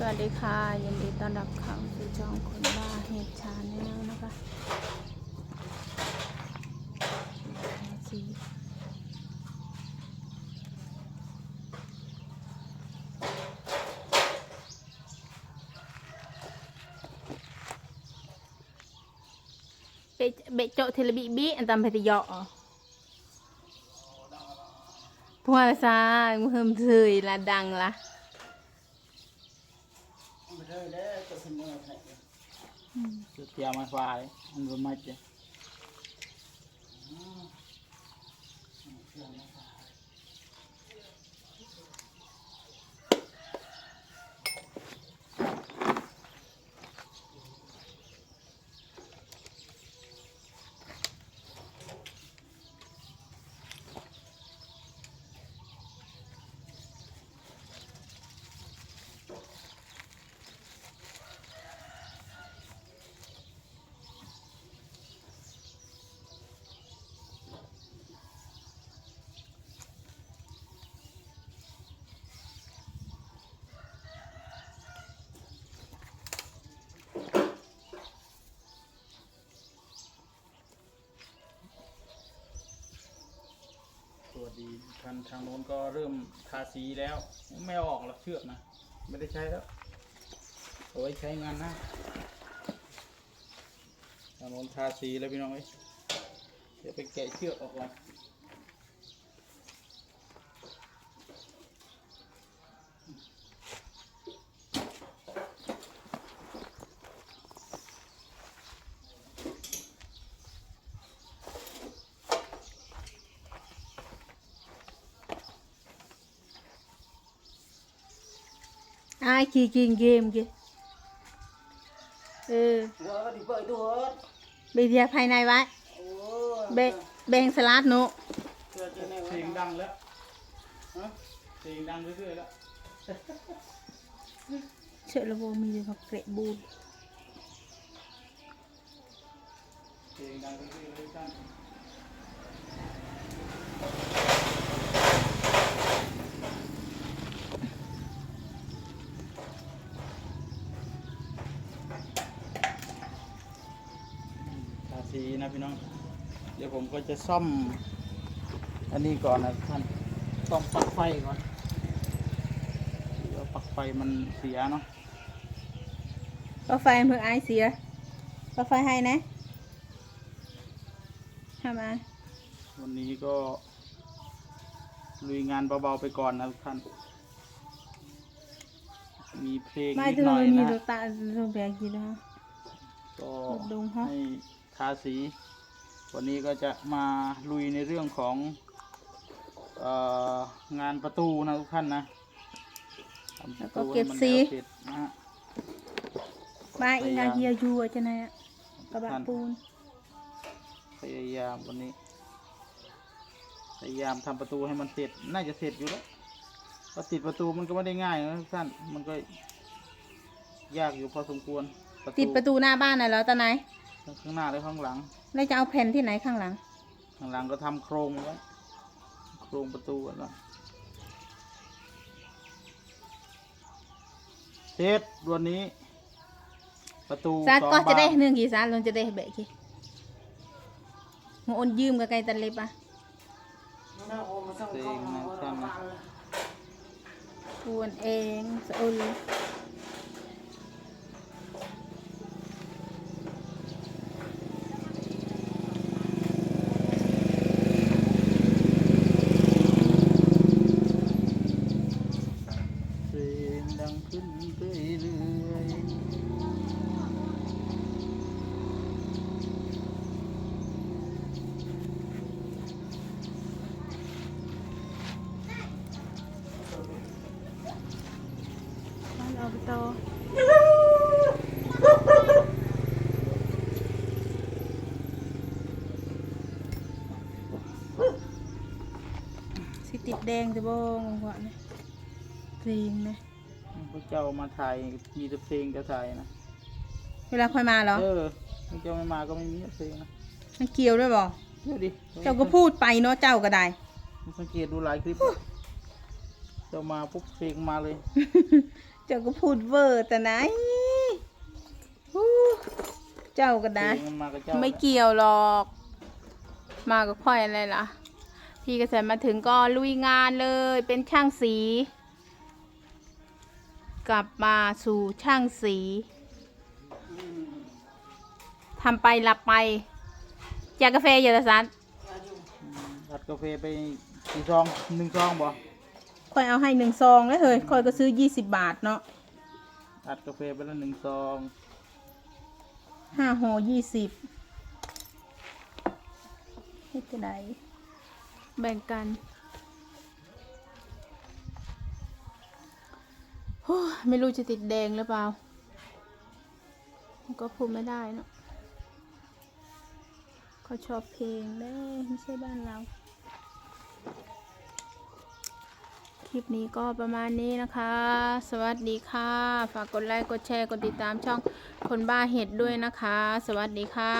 สวัสดีค่ะ ยินดีต้อนรับเข้าสู่ช่องคนบ้าเฮดชาแนลนะคะสีเบะเบะโจะเทเลบิบิอันตามเพติยอพวกซามือมเถยละดังละ ไม่ได้แล้วจะเป็นยังไงจะเตรียมมาไฟอันบนมาเจส ดีทางทางโน้นก็เริ่มทาสีแล้ว ไม่ออกหรอกเชือกนะ ไม่ได้ใช้แล้วเอาไว้ใช้งานนะทางโน้นทาสีแล้วพี่น้องเอ้ยเดี๋ยวไปแกะเชือกออกก่อน ai kỳ kỳ game kìa ừ ว่าดีเปิดตัว bây giờ phải này vậy โอ้ bê bèn salad nữa เกิดจะในเสียงดังแล้วฮะเสียงดังเรื่อยๆแล้ว sợ là vô mình hoặc kệ bùn เสียงดังเรื่อยๆเลยท่าน นะพี่น้อง เดี๋ยวผมก็จะซ่อม อันนี้ก่อนนะท่านซ่อมปลั๊กไฟก่อนเดี๋ยวปลั๊กไฟมันเสียเนาะ có phải em hưởng ai xìa có phải hay nè hàm ai วันนี้ก็ลุยงานเบาๆไปก่อนนะทุกท่าน มีเพลง mai นิด thường หน่อย mình นะ được tạ rồi bè gì đó ก็ดงฮะให้ ทาสี วันนี้ก็จะมาลุยในเรื่องของเอองานประตูนะทุกท่านนะทำประตูให้มันแล้วเสร็จนะฮะ ba Bây in giờ- ai kia du ở trên này ạ các bạn Ăn. bùn พยายามวันนี้ พยายามทำประตูให้มันเสร็จ น่าจะเสร็จอยู่แล้วก็ติดประตูมันก็ไม่ได้ง่ายนะทุกท่านมันก็ยากอยู่พอสมควร ติดประตูหน้าบ้านน่ะเหรอตาไหน ทั้งข้างหน้าและข้างหลัง แล้วจะเอาแผ่นที่ไหนข้างหลัง ข้างหลังก็ทำโครงไว้โครงประตูกันแล้วเสร็จวันนี้ ประตูซาสองก็จะบาได้นหนึ่งกี่ซาลงจะได้เบะกี่งอนยืมกับไก่ตันเล็บอะน่าโอ้มาสั่งเข้ามาว่าบ้านทวนเองสอุล เพลงดังขึ้นเรื่อยๆ เอาไป โตสิติดแดงจะบ้องหัวนี่เพลงนะพระเจ้ามาถ่ายมีแต่เพลงจะถ่ายนะเวลาค่อยมาเหรอเออพระเจ้าไม่มาก็ไม่มีเพลงนะมันเกี่ยวด้วยบ่เดี๋ยวดิเจ้าก็พูดไปเนาะเจ้าก็ได้สังเกตดูหลายคลิปเจ้ามาปุ๊บเพลงมาเลย เจ้าก็พูดเวอร์แต่ไหนฮู้เจ้าก็ได้เพลงมันมากับเจ้าไม่เกี่ยวหรอก มากับค่อยอะไรล่ะ พี่กระแสมาถึงก็ลุยงานเลย เป็นช่างสี กลับมาสู่ช่างสีทำไปหลับไปอยากกาแฟอย่าตะสันอัดกาแฟไปกี่ซองหนึ่งซองบ่ ค่อยเอาให้หนึ่งซองแล้วเฮ้ยค่อยก็ซื้อยี่สิบบาทเนาะอัดกาแฟไปแล้วหนึ่งซองห้าห่อยี่สิบเฮ็ดจะไดแบ่งกันโอ้ยไม่รู้จะติดแดงหรือเปล่า ก็พูดไม่ได้เนอะเขาชอบเพลงเด้ไม่ใช่บ้านเรา ลิปนี้ก็ประมาณนี้นะคะ สวัสดีค่ะ ฝากกดไลค์ กดแชร์ กดติดตามช่องคนบ้าเห็ดด้วยนะคะ สวัสดีค่ะ